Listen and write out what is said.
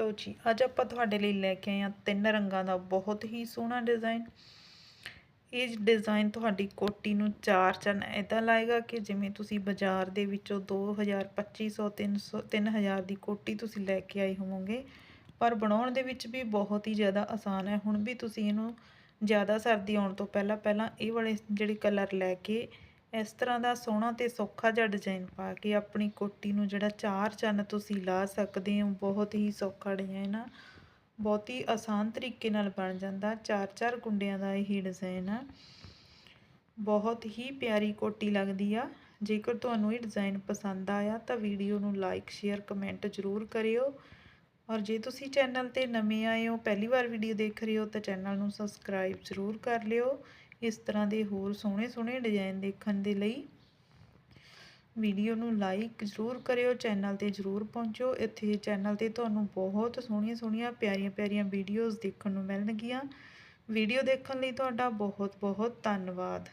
ਲੋ ਜੀ, ਅੱਜ ਆਪਾਂ ਤੁਹਾਡੇ ਲਈ ਲੈ ਕੇ ਆਏ ਹਾਂ ਤਿੰਨ ਰੰਗਾਂ ਦਾ ਬਹੁਤ ਹੀ ਸੋਹਣਾ ਡਿਜ਼ਾਈਨ ਇਹ ਡਿਜ਼ਾਈਨ ਤੁਹਾਡੀ ਕੋਟੀ ਨੂੰ ਚਾਰ ਚੰਨ ਇਦਾਂ ਲਾਏਗਾ ਕਿ ਜਿਵੇਂ ਤੁਸੀਂ ਬਾਜ਼ਾਰ ਦੇ ਵਿੱਚੋਂ 2000 2500 300 3000 ਦੀ ਕੋਟੀ ਤੁਸੀਂ ਲੈ ਕੇ ਆਏ ਹੋਵੋਗੇ। ਪਰ ਬਣਾਉਣ ਦੇ ਵਿੱਚ ਵੀ ਬਹੁਤ ਹੀ ਜ਼ਿਆਦਾ ਆਸਾਨ ਹੈ। ਹੁਣ ਵੀ ਤੁਸੀਂ ਇਹਨੂੰ ਜ਼ਿਆਦਾ ਸਰਦੀ ਆਉਣ ਤੋਂ ਪਹਿਲਾਂ ਪਹਿਲਾਂ ਇਹ ਵਾਲੇ ਜਿਹੜੇ ਕਲਰ ਲੈ ਕੇ ਇਸ ਤਰ੍ਹਾਂ ਦਾ ਸੋਹਣਾ ਤੇ ਸੌਖਾ ਜਿਹਾ ਡਿਜ਼ਾਈਨ ਪਾ ਕੇ ਆਪਣੀ ਕੋਟੀ ਨੂੰ ਜਿਹੜਾ ਚਾਰ ਚੰਨ ਤੁਸੀਂ ਲਾ ਸਕਦੇ ਹੋ, ਬਹੁਤ ਹੀ ਸੌਖਾ ਡਿਜ਼ਾਈਨ ਆ। ਬਹੁਤ ਹੀ ਆਸਾਨ ਤਰੀਕੇ ਨਾਲ ਬਣ ਜਾਂਦਾ, ਚਾਰ ਚਾਰ ਕੁੰਡਿਆਂ ਦਾ ਇਹ ਡਿਜ਼ਾਈਨ ਆ। ਬਹੁਤ ਹੀ ਪਿਆਰੀ ਕੋਟੀ ਲੱਗਦੀ ਆ। ਜੇਕਰ ਤੁਹਾਨੂੰ ਇਹ ਡਿਜ਼ਾਈਨ ਪਸੰਦ ਆਇਆ ਤਾਂ ਵੀਡੀਓ ਨੂੰ ਲਾਈਕ ਸ਼ੇਅਰ ਕਮੈਂਟ ਜ਼ਰੂਰ ਕਰਿਓ। ਔਰ ਜੇ ਤੁਸੀਂ ਚੈਨਲ ਤੇ ਨਵੇਂ ਆਏ ਹੋ, ਪਹਿਲੀ ਵਾਰ ਵੀਡੀਓ ਦੇਖ ਰਹੇ ਹੋ ਤਾਂ ਚੈਨਲ ਨੂੰ ਸਬਸਕ੍ਰਾਈਬ ਜ਼ਰੂਰ ਕਰ ਲਿਓ। ਇਸ ਤਰ੍ਹਾਂ ਦੇ ਹੋਰ ਸੋਹਣੇ ਸੋਹਣੇ ਡਿਜ਼ਾਈਨ ਦੇਖਣ ਦੇ ਲਈ ਵੀਡੀਓ ਨੂੰ ਲਾਈਕ ਜ਼ਰੂਰ ਕਰਿਓ ਚੈਨਲ ਤੇ ਜ਼ਰੂਰ ਪਹੁੰਚੋ। ਇੱਥੇ ਚੈਨਲ ਤੇ ਤੁਹਾਨੂੰ ਬਹੁਤ ਸੋਹਣੀਆਂ ਸੋਹਣੀਆਂ ਪਿਆਰੀਆਂ ਪਿਆਰੀਆਂ ਵੀਡੀਓਜ਼ ਦੇਖਣ ਨੂੰ ਮਿਲਣਗੀਆਂ। ਵੀਡੀਓ ਦੇਖਣ ਲਈ ਤੁਹਾਡਾ ਬਹੁਤ ਬਹੁਤ ਧੰਨਵਾਦ।